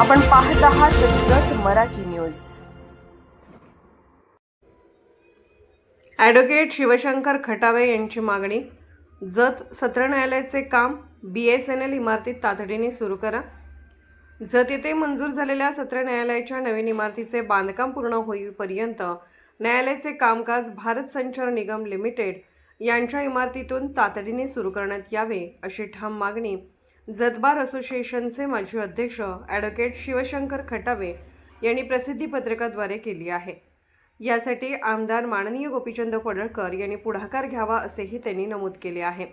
आपण पाहत आहात जत मराठी न्यूज. ॲडव्होकेट शिवशंकर खटावे यांची मागणी जत सत्र न्यायालयाचे काम बी एस एन एल इमारतीत तातडीने सुरू करा. जत येथे मंजूर झालेल्या सत्र न्यायालयाच्या नवीन इमारतीचे बांधकाम पूर्ण होईपर्यंत न्यायालयाचे कामकाज भारत संचार निगम लिमिटेड यांच्या इमारतीतून तातडीने सुरू करण्यात यावे अशी ठाम मागणी जतबार असोसिएशनचे माजी अध्यक्ष ॲडव्होकेट शिवशंकर खटावे यांनी प्रसिद्धी पत्रकाद्वारे केली आहे. यासाठी आमदार माननीय गोपीचंद पडळकर यांनी पुढाकार घ्यावा असेही त्यांनी नमूद केले आहे.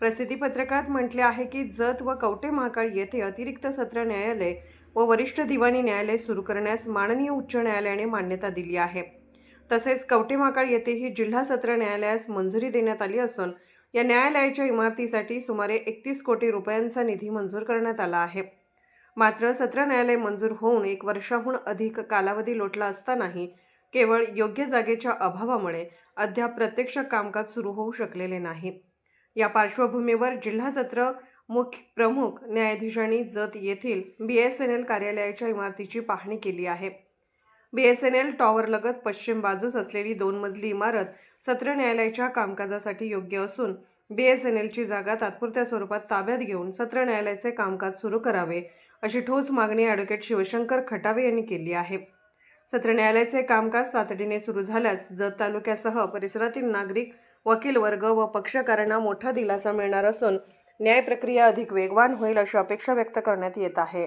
प्रसिद्धी पत्रकात म्हटले आहे की जत व कवटे महाकाळ येथे अतिरिक्त सत्र न्यायालय व वरिष्ठ दिवाणी न्यायालय सुरू करण्यास माननीय उच्च न्यायालयाने मान्यता दिली आहे. तसेच कवटे महाकाळ येथेही जिल्हा सत्र न्यायालयास मंजुरी देण्यात आली असून या न्यायालयाच्या इमारतीसाठी सुमारे एकतीस कोटी रुपयांचा निधी मंजूर करण्यात आला आहे. मात्र सत्र न्यायालय मंजूर होऊन एक वर्षाहून अधिक कालावधी लोटला असतानाही केवळ योग्य जागेच्या अभावामुळे अद्याप प्रत्यक्ष कामकाज सुरू होऊ शकलेले नाही. या पार्श्वभूमीवर जिल्हा सत्र मुख्य प्रमुख न्यायाधीशांनी जत येथील बी एस एन एल कार्यालयाच्या इमारतीची पाहणी केली आहे. बी एस एन एल टॉवरलगत पश्चिम बाजूस असलेली दोन मजली इमारत सत्र न्यायालयाच्या कामकाजासाठी योग्य असून बी एस एन एलची जागा तात्पुरत्या स्वरूपात ताब्यात घेऊन सत्र न्यायालयाचे कामकाज सुरू करावे अशी ठोस मागणी ॲडव्होकेट शिवशंकर खटावे यांनी केली आहे. सत्र न्यायालयाचे कामकाज तातडीने सुरू झाल्यास जत तालुक्यासह परिसरातील नागरिक वकील वर्ग व पक्षकारांना मोठा दिलासा मिळणार असून न्याय प्रक्रिया अधिक वेगवान होईल अशी अपेक्षा व्यक्त करण्यात येत आहे.